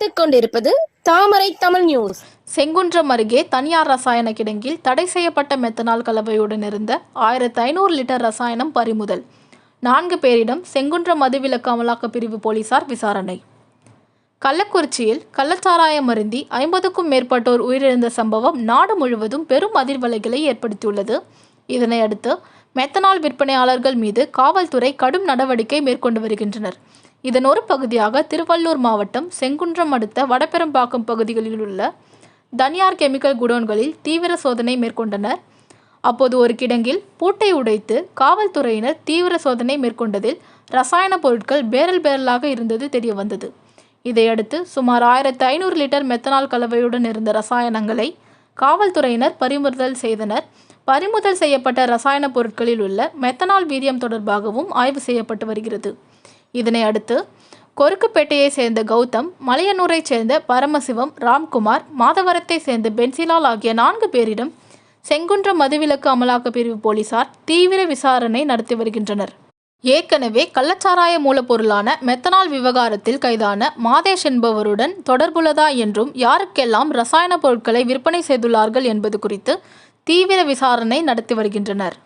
பார்த்துக் கொண்டிருப்பது தாமரை தமிழ் நியூஸ் செங்குன்றம் அருகே தனியார் ரசாயன கிடங்கில் தடை செய்யப்பட்ட மெத்தனால் கலவையுடன் இருந்த ஆயிரத்து ஐநூறு லிட்டர் ரசாயனம் பறிமுதல். நான்கு பேரிடம் செங்குன்றம் மதுவிலக்கு அமலாக்க பிரிவு போலீசார் விசாரணை. கள்ளக்குறிச்சியில் கள்ளச்சாராயம் அருந்தி ஐம்பதுக்கும் மேற்பட்டோர் உயிரிழந்த சம்பவம் நாடு முழுவதும் பெரும் அதிர்வலைகளை ஏற்படுத்தியுள்ளது. இதனையடுத்து மெத்தனால் விற்பனையாளர்கள் மீது காவல்துறை கடும் நடவடிக்கை மேற்கொண்டு வருகின்றனர். இதன் ஒரு பகுதியாக திருவள்ளூர் மாவட்டம் செங்குன்றம் அடுத்த வடபெரும்பாக்கம் பகுதிகளில் உள்ள தனியார் கெமிக்கல் குடோன்களில் தீவிர சோதனை மேற்கொண்டனர். அப்போது ஒரு கிடங்கில் பூட்டை உடைத்து காவல்துறையினர் தீவிர சோதனை மேற்கொண்டதில் ரசாயன பொருட்கள் பேரல் பேரலாக இருந்தது தெரிய வந்தது இதையடுத்து சுமார் ஆயிரத்து ஐநூறு லிட்டர் மெத்தனால் கலவையுடன் இருந்த ரசாயனங்களை காவல்துறையினர் பறிமுதல் செய்தனர். பறிமுதல் செய்யப்பட்ட ரசாயன பொருட்களில் உள்ள மெத்தனால் வீரியம் தொடர்பாகவும் ஆய்வு செய்யப்பட்டு வருகிறது. இதனை அடுத்து கொருக்குப்பேட்டையை சேர்ந்த கௌதம் மலையனூரைச் சேர்ந்த பரமசிவம் ராம்குமார் மாதவரத்தை சேர்ந்த பென்சிலால் ஆகிய நான்கு பேரிடம் செங்குன்ற மதுவிலக்கு அமலாக்க பிரிவு போலீசார் தீவிர விசாரணை நடத்தி வருகின்றனர். ஏற்கனவே கள்ளச்சாராய மூலப்பொருளான மெத்தனால் விவகாரத்தில் கைதான மாதேஷ் என்பவருடன் தொடர்புள்ளதா என்றும் யாருக்கெல்லாம் ரசாயன பொருட்களை விற்பனை செய்துள்ளார்கள் என்பது குறித்து தீவிர விசாரணை நடத்தி வருகின்றனர்.